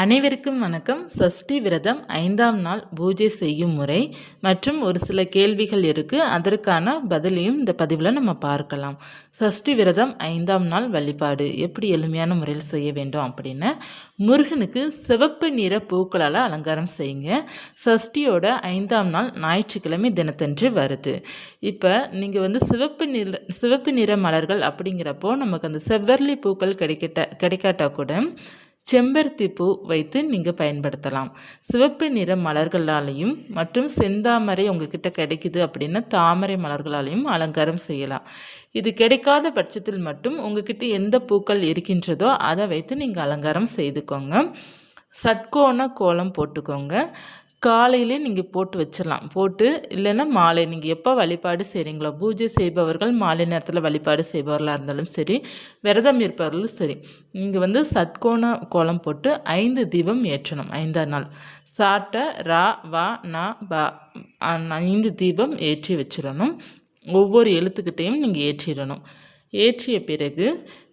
அனைவருக்கும் வணக்கம். சஷ்டி விரதம் ஐந்தாம் நாள் பூஜை செய்யும் முறை மற்றும் ஒரு சில கேள்விகள் இருக்குது அதற்கான பதிலையும் இந்த பதிவில் நம்ம பார்க்கலாம். சஷ்டி விரதம் ஐந்தாம் நாள் வழிபாடு எப்படி எளிமையான முறையில் செய்ய வேண்டும் அப்படின்னு முருகனுக்கு சிவப்பு நிற பூக்களால் அலங்காரம் செய்யுங்க. சஷ்டியோட ஐந்தாம் நாள் ஞாயிற்றுக்கிழமை தினத்தன்று வருது. இப்போ நீங்கள் வந்து சிவப்பு நிற சிவப்பு நிற மலர்கள் அப்படிங்கிறப்போ நமக்கு அந்த செவ்வர்லி பூக்கள் கிடைக்கட்ட கிடைக்காட்டா கூட செம்பருத்தி பூ வைத்து நீங்கள் பயன்படுத்தலாம். சிவப்பு நிற மலர்களாலையும் மற்றும் செந்தாமரை உங்ககிட்ட கிடைக்குது அப்படின்னா தாமரை மலர்களாலையும் அலங்காரம் செய்யலாம். இது கிடைக்காத பட்சத்தில் மட்டும் உங்ககிட்ட எந்த பூக்கள் இருக்கின்றதோ அதை வைத்து நீங்கள் அலங்காரம் செய்துக்கோங்க. சட்கோண கோலம் போட்டுக்கோங்க. காலையிலே நீங்கள் போட்டு வச்சிடலாம் போட்டு இல்லைன்னா மாலை. நீங்கள் எப்போ வழிபாடு செய்கிறீங்களோ பூஜை செய்பவர்கள் மாலை நேரத்தில் வழிபாடு செய்பவர்களாக இருந்தாலும் சரி விரதம் இருப்பவர்களும் சரி நீங்கள் வந்து சட்கோண கோலம் போட்டு ஐந்து தீபம் ஏற்றணும் ஐந்தாம் நாள். சாட்ட ரா வா நா பா ஐந்து தீபம் ஏற்றி வச்சிடணும் ஒவ்வொரு எழுத்துக்கிட்டையும் நீங்கள் ஏற்றிடணும். ஏற்றிய பிறகு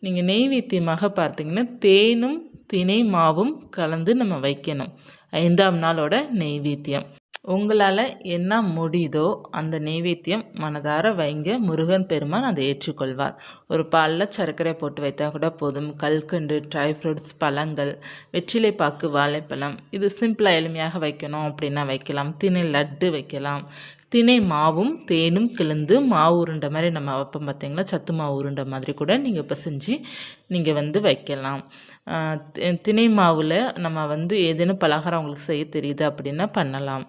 நீங்கள் நெய்வேத்தியமாக பார்த்தீங்கன்னா தேனும் தினை மாவும் கலந்து நம்ம வைக்கணும். ஐந்தாம் நாளோட நெய்வேத்தியம். உங்களால் என்ன முடியுதோ அந்த நெய்வேத்தியம் மனதார வைங்க. முருகன் பெருமான் அதை ஏற்றுக்கொள்வார். ஒரு பாலில் சர்க்கரை போட்டு வைத்தால் கூட போதும். கல்கண்டு ட்ரை ஃப்ரூட்ஸ் பழங்கள் வெற்றிலை பாக்கு வாழைப்பழம். இது சிம்பிளாக எளிமையாக வைக்கணும் அப்படின்னா வைக்கலாம். திணை லட்டு வைக்கலாம். தினை மாவும் தேனும் கிளந்து மாவு உருண்டை மாதிரி நம்ம வைப்போம் பார்த்தீங்களா சத்து மாவு உருண்டை மாதிரி கூட நீங்கள் இப்போ செஞ்சு நீங்கள் வந்து வைக்கலாம். தினை மாவில் நம்ம வந்து ஏதேனும் பலகாரம் உங்களுக்கு செய்ய தெரியுது அப்படின்னா பண்ணலாம்.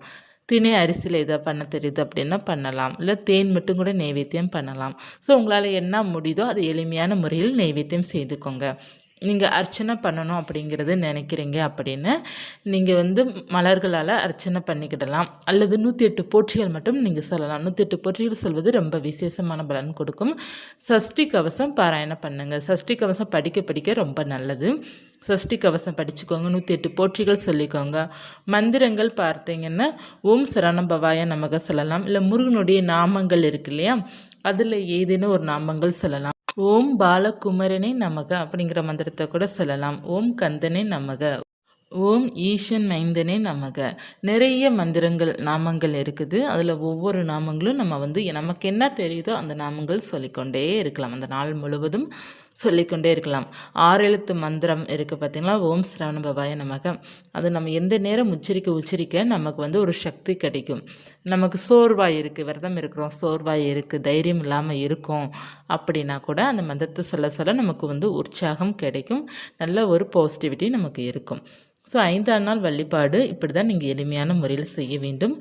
தினை அரிசியில் இதை பண்ண தெரியுது அப்படின்னா பண்ணலாம். இல்லை தேன் மட்டும் கூட நைவேத்தியம் பண்ணலாம். ஸோ உங்களால் என்ன முடியுதோ அது எளிமையான முறையில் நைவேத்தியம் செய்துக்கோங்க. நீங்கள் அர்ச்சனை பண்ணணும் அப்படிங்கிறது நினைக்கிறீங்க அப்படின்னு நீங்கள் வந்து மலர்களால் அர்ச்சனை பண்ணிக்கிடலாம். அல்லது நூற்றி எட்டு போற்றிகள் மட்டும் நீங்கள் சொல்லலாம். நூற்றி எட்டு போற்றிகள் சொல்வது ரொம்ப விசேஷமான பலன் கொடுக்கும். சஷ்டி கவசம் பாராயணம் பண்ணுங்கள் சஷ்டி கவசம் படிக்க படிக்க ரொம்ப நல்லது. சஷ்டி கவசம் படிச்சுக்கோங்க. நூற்றி எட்டு போற்றிகள் சொல்லிக்கோங்க. மந்திரங்கள் பார்த்தீங்கன்னா ஓம் சரணபவாய நமக சொல்லலாம். இல்லை முருகனுடைய நாமங்கள் இருக்கு இல்லையா? அதில் ஏதேனும் ஒரு நாமங்கள் சொல்லலாம். ஓம் பாலகுமரனே நமக அப்படிங்கிற மந்திரத்தை கூட சொல்லலாம். ஓம் கந்தனே நமக. ஓம் ஈசன் மைந்தனே நமக. நிறைய மந்திரங்கள் நாமங்கள் இருக்குது. அதில் ஒவ்வொரு நாமங்களும் நம்ம வந்து நமக்கு என்ன தெரியுதோ அந்த நாமங்கள் சொல்லிக்கொண்டே இருக்கலாம். அந்த நாள் முழுவதும் சொல்லிக்கொண்டே இருக்கலாம். ஆறு எழுத்து மந்திரம் இருக்குது பார்த்திங்களா ஓம் சிரவண பவாய நமக. அது நம்ம எந்த நேரம் உச்சரிக்க உச்சரிக்க நமக்கு வந்து ஒரு சக்தி கிடைக்கும். நமக்கு சோர்வாய் இருக்குது விரதம் இருக்கிறோம் சோர்வாய் இருக்குது தைரியம் இல்லாமல் இருக்கும் அப்படின்னா கூட அந்த மந்திரத்தை சொல்ல சொல்ல நமக்கு வந்து உற்சாகம் கிடைக்கும். நல்ல ஒரு பாசிட்டிவிட்டி நமக்கு இருக்கும். ஸோ ஐந்தாம் நாள் வழிபாடு இப்படி தான் நீங்கள் எளிமையான முறையில் செய்ய வேண்டும்.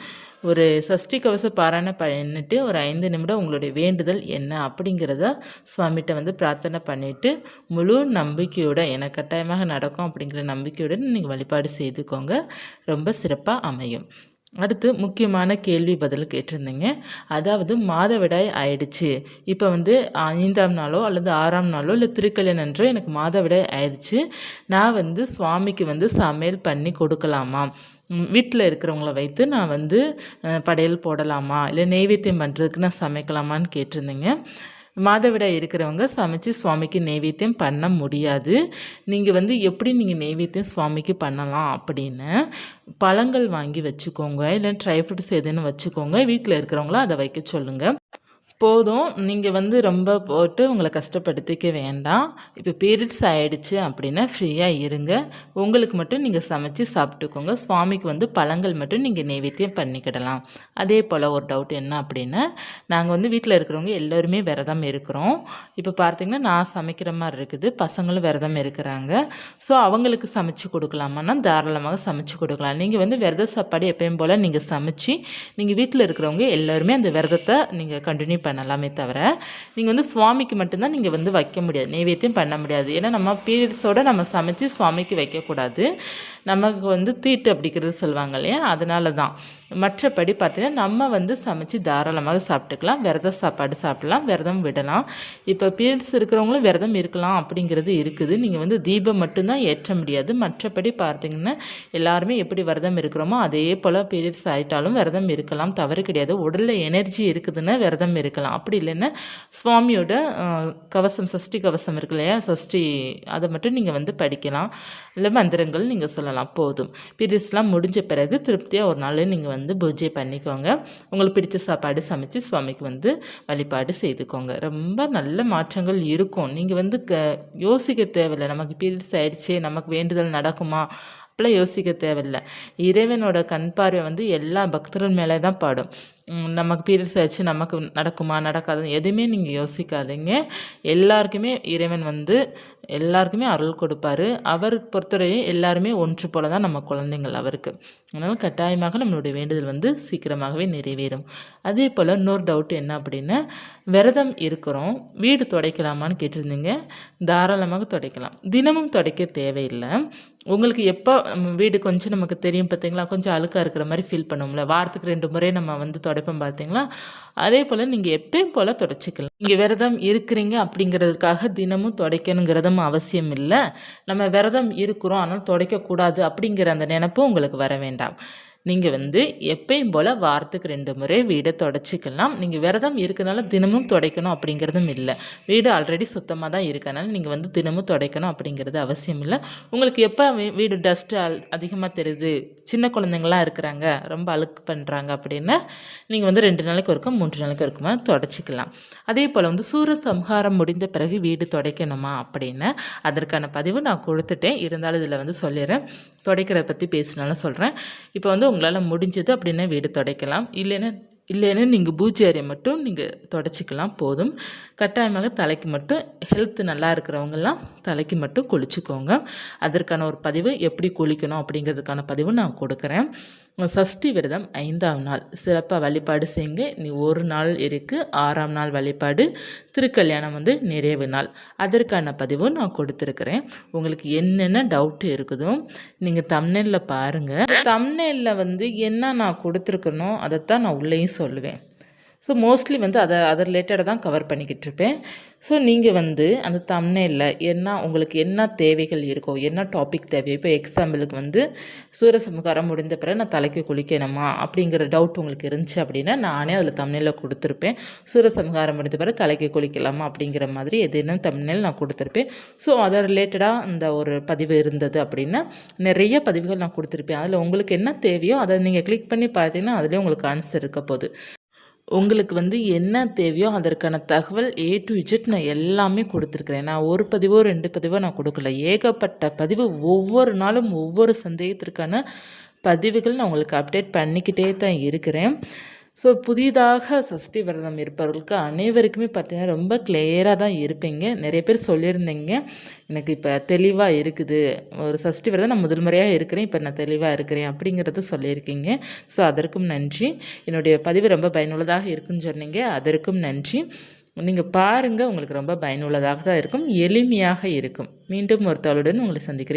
ஒரு சஷ்டி கவச பாராயணம் பண்ணிட்டு ஒரு ஐந்து நிமிடம் உங்களுடைய வேண்டுதல் என்ன அப்படிங்கிறத சுவாமிகிட்ட வந்து பிரார்த்தனை பண்ணிவிட்டு முழு நம்பிக்கையோட எனக்கு கட்டாயமாக நடக்கும் அப்படிங்கிற நம்பிக்கையுடன் நீங்கள் வழிபாடு செய்துக்கோங்க. ரொம்ப சிறப்பாக அமையும். அடுத்து முக்கியமான கேள்வி பதில் கேட்டிருந்தீங்க. அதாவது மாதவிடாய் ஆயிடுச்சு. இப்போ வந்து ஐந்தாம் நாளோ அல்லது ஆறாம் நாளோ இல்லை திருக்கல்யாணன்றோ எனக்கு மாதவிடாய் ஆயிடுச்சு. நான் வந்து சுவாமிக்கு வந்து சமையல் பண்ணி கொடுக்கலாமா? வீட்டில் இருக்கிறவங்கள வைத்து நான் வந்து படையல் போடலாமா? இல்லை நெய்வேத்தியம் பண்ணுறதுக்கு நான் சமைக்கலாமான்னு கேட்டிருந்தீங்க. மாதவிடாய் இருக்கிறவங்க சமைச்சு சுவாமிக்கு நெய்வேத்தியம் பண்ண முடியாது. நீங்கள் வந்து எப்படி நீங்கள் நெய்வேத்தியம் சுவாமிக்கு பண்ணலாம் அப்படின்னு பழங்கள் வாங்கி வச்சுக்கோங்க. இல்லை ட்ரை ஃப்ரூட்ஸ் எதுன்னு வச்சுக்கோங்க. வீட்டில் இருக்கிறவங்கள அதை வைக்க சொல்லுங்கள் போதும். நீங்கள் வந்து ரொம்ப போட்டு உங்களை கஷ்டப்படுத்திக்க வேண்டாம். இப்போ பீரியட்ஸ் ஆகிடுச்சு அப்படின்னா ஃப்ரீயாக இருங்க. உங்களுக்கு மட்டும் நீங்கள் சமைச்சு சாப்பிட்டுக்கோங்க. சுவாமிக்கு வந்து பழங்கள் மட்டும் நீங்கள் நைவேத்தியம் பண்ணிக்கிடலாம். அதே போல் ஒரு டவுட் என்ன அப்படின்னா நாங்கள் வந்து வீட்டில் இருக்கிறவங்க எல்லோருமே விரதம் இருக்கிறோம். இப்போ பார்த்தீங்கன்னா நான் சமைக்கிற மாதிரி இருக்குது. பசங்களும் விரதம் இருக்கிறாங்க. ஸோ அவங்களுக்கு சமைச்சு கொடுக்கலாமான்னா தாராளமாக சமைச்சு கொடுக்கலாம். நீங்கள் வந்து விரத சாப்பாடு எப்பயும் போல் நீங்கள் சமைச்சு நீங்கள் வீட்டில் இருக்கிறவங்க எல்லோருமே அந்த விரதத்தை நீங்கள் கண்டினியூ பண்ணலாமே தவிர நீங்கள் வந்து சுவாமிக்கு மட்டும்தான் நீங்கள் வந்து வைக்க முடியாது. நைவேத்தியம் பண்ண முடியாது. ஏன்னா நம்ம பீரியட்ஸோடு நம்ம சமைச்சு சுவாமிக்கு வைக்கக்கூடாது. நமக்கு வந்து தீட்டு அப்படிங்கிறது சொல்லுவாங்க இல்லையா? அதனால தான் மற்றபடி பார்த்தீங்கன்னா நம்ம வந்து சமைச்சு தாராளமாக சாப்பிட்டுக்கலாம். விரத சாப்பாடு சாப்பிடலாம். விரதம் விடலாம். இப்போ பீரியட்ஸ் இருக்கிறவங்களும் விரதம் இருக்கலாம் அப்படிங்கிறது இருக்குது. நீங்கள் வந்து தீபம் மட்டும்தான் ஏற்ற முடியாது. மற்றபடி பார்த்தீங்கன்னா எல்லாருமே எப்படி விரதம் இருக்கிறோமோ அதே போல் பீரியட்ஸ் ஆகிட்டாலும் விரதம் இருக்கலாம். தவறு கிடையாது. உடலில் எனர்ஜி இருக்குதுன்னா விரதம் இருக்கலாம். அப்படி இல்லைன்னா சுவாமியோட கவசம் சஷ்டி கவசம் இருக்கு இல்லையா? சஷ்டி அதை மட்டும் நீங்கள் வந்து படிக்கலாம். இல்லை மந்திரங்கள் நீங்கள் சொல்லலாம். போதும். பீரியட்ஸ்லாம் முடிஞ்ச பிறகு திருப்தியாக ஒரு நாள் நீங்கள் வந்து பூஜை பண்ணிக்கோங்க. உங்களுக்கு பிடிச்ச சாப்பாடு சமைச்சு சுவாமிக்கு வந்து வழிபாடு செய்துக்கோங்க. ரொம்ப நல்ல மாற்றங்கள் இருக்கும். நீங்கள் வந்து க யோசிக்க தேவையில்லை. நமக்கு பீரியட்ஸ் ஆயிடுச்சு நமக்கு வேண்டுதல் நடக்குமா? அப்படிலாம் யோசிக்க தேவையில்லை. இறைவனோட கண் பார்வை வந்து எல்லா பக்தர்கள் மேலே தான் பாடும். நமக்கு பீரியட்ஸ் ஆச்சு நமக்கு நடக்குமா நடக்காது எதுவுமே நீங்கள் யோசிக்காதீங்க. எல்லாருக்குமே இறைவன் வந்து எல்லாருக்குமே அருள் கொடுப்பாரு. அவருக்கு பொறுத்தவரையும் எல்லாருமே ஒன்று போல தான் நம்ம குழந்தைங்கள் அவருக்கு. அதனால் கட்டாயமாக நம்மளுடைய வேண்டுதல் வந்து சீக்கிரமாகவே நிறைவேறும். அதே போல் இன்னொரு டவுட் என்ன அப்படின்னா விரதம் இருக்கிறோம் வீடு துடைக்கலாமான்னு கேட்டிருந்தீங்க. தாராளமாக துடைக்கலாம். தினமும் துடைக்க தேவையில்லை. உங்களுக்கு எப்போ நம்ம வீடு கொஞ்சம் நமக்கு தெரியும் பார்த்தீங்களா கொஞ்சம் அழுக்காக இருக்கிற மாதிரி ஃபீல் பண்ணுவோம்ல வாரத்துக்கு ரெண்டு முறை நம்ம வந்து துடைப்போம் பார்த்தீங்களா அதே போல் நீங்கள் எப்பயும் போல் துடைச்சிக்கலாம். நீங்கள் விரதம் இருக்கிறீங்க அப்படிங்கிறதுக்காக தினமும் துடைக்கணுங்கிறதும் அவசியம் இல்லை. நம்ம விரதம் இருக்கிறோம் ஆனால் துடைக்கக்கூடாது அப்படிங்கிற அந்த நினப்பும் உங்களுக்கு வர வேண்டாம். நீங்கள் வந்து எப்பயும் போல் வாரத்துக்கு ரெண்டு முறை வீடை தொடச்சிக்கலாம். நீங்கள் விரதம் இருக்கனால தினமும் துடைக்கணும் அப்படிங்கிறதும் இல்லை. வீடு ஆல்ரெடி சுத்தமாக தான் இருக்கனால நீங்கள் வந்து தினமும் துடைக்கணும் அப்படிங்கிறது அவசியம் இல்லை. உங்களுக்கு எப்போ வீடு டஸ்ட்டு அதிகமாக தெரியுது? சின்ன குழந்தைங்களாம் இருக்கிறாங்க ரொம்ப அழுக்கு பண்ணுறாங்க அப்படின்னா நீங்கள் வந்து ரெண்டு நாளைக்கு ஒருக்க மூன்று நாளைக்கு ஒருக்குமா தொடச்சிக்கலாம். அதே போல் வந்து சூர சம்ஹாரம் முடிந்த பிறகு வீடு துடைக்கணுமா அப்படின்னு அதற்கான பதிவு நான் கொடுத்துட்டேன். இருந்தாலும் இதில் வந்து சொல்லிடுறேன் துடைக்கிறத பற்றி பேசினாலும் சொல்கிறேன் இப்போ வந்து உங்களால் முடிஞ்சது அப்படின்னா வீடு துடைக்கலாம். இல்லைன்னா இல்லைன்னா நீங்கள் பூஜை அறையை மட்டும் நீங்கள் தொடச்சிக்கலாம் போதும். கட்டாயமாக தலைக்கு மட்டும் ஹெல்த் நல்லா இருக்கிறவங்கெல்லாம் தலைக்கு மட்டும் குளிச்சுக்கோங்க. அதற்கான ஒரு பதிவு எப்படி குளிக்கணும் அப்படிங்கிறதுக்கான பதிவு நான் கொடுக்குறேன். சஷ்டி விரதம் ஐந்தாம் நாள். சிறப்பாக வழிபாடு செய்யுங்க. நீ ஒரு நாள் இருக்குது ஆறாம் நாள் வழிபாடு. திருக்கல்யாணம் வந்து நிறைவு நாள். அதற்கான பதிவும் நான் கொடுத்துருக்குறேன். உங்களுக்கு என்னென்ன டவுட் இருக்குதோ நீங்கள் தம்னெல்ல பாருங்கள் தம்னெல்லில் வந்து என்ன நான் கொடுத்துருக்கணும் அதைத்தான் நான் உள்ளேயும் சொல்லுவேன். ஸோ மோஸ்ட்லி வந்து அதை அதை ரிலேட்டடாக தான் கவர் பண்ணிக்கிட்டு இருப்பேன் ஸோ நீங்கள் வந்து அந்த தம்னேலில் என்ன உங்களுக்கு என்ன தேவைகள் இருக்கோ என்ன டாபிக் தேவையோ இப்போ எக்ஸாம்பிளுக்கு வந்து சூரசம்ஹாரம் முடிந்த பிறகு நான் தலைக்கு குளிக்கணுமா அப்படிங்கிற டவுட் உங்களுக்கு இருந்துச்சு அப்படின்னா நானே அதில் தம்னேலில் கொடுத்துருப்பேன். சூரசம்ஹாரம் முடிந்த பிறகு தலைக்கு குளிக்கலாமா அப்படிங்கிற மாதிரி எதுனா தம்னேல் நான் கொடுத்துருப்பேன். ஸோ அதை ரிலேட்டடாக அந்த ஒரு பதிவு இருந்தது அப்படின்னா நிறைய பதிவுகள் நான் கொடுத்துருப்பேன். அதில் உங்களுக்கு என்ன தேவையோ அதை நீங்கள் கிளிக் பண்ணி பார்த்தீங்கன்னா அதிலே உங்களுக்கு ஆன்சர் இருக்க போகுது. உங்களுக்கு வந்து என்ன தேவையோ அதற்கான தகவல் ஏ டு இஜெட் நான் எல்லாமே கொடுத்துருக்குறேன். நான் ஒரு பதிவோ ரெண்டு பதிவோ நான் கொடுக்கல. ஏகப்பட்ட பதிவு ஒவ்வொரு நாளும் ஒவ்வொரு சந்தேகத்திற்கான பதிவுகள் நான் உங்களுக்கு அப்டேட் பண்ணிக்கிட்டே தான் இருக்கிறேன். ஸோ புதிதாக சஷ்டி விரதம் இருப்பவர்களுக்கு அனைவருக்குமே பார்த்தீங்கன்னா ரொம்ப கிளியராக தான் இருப்பீங்க. நிறைய பேர் சொல்லியிருந்தீங்க. எனக்கு இப்போ தெளிவாக இருக்குது. ஒரு சஷ்டி விரதம் நான் முதல் முறையாக இருக்கிறேன். இப்போ நான் தெளிவாக இருக்கிறேன் அப்படிங்கிறத சொல்லியிருக்கீங்க. ஸோ அதற்கும் நன்றி. என்னுடைய பதிவு ரொம்ப பயனுள்ளதாக இருக்குன்னு சொன்னீங்க. அதற்கும் நன்றி. நீங்கள் பாருங்கள் உங்களுக்கு ரொம்ப பயனுள்ளதாக தான் இருக்கும். எளிமையாக இருக்கும். மீண்டும் ஒருத்தளுடன் உங்களை சந்திக்கிறேன்.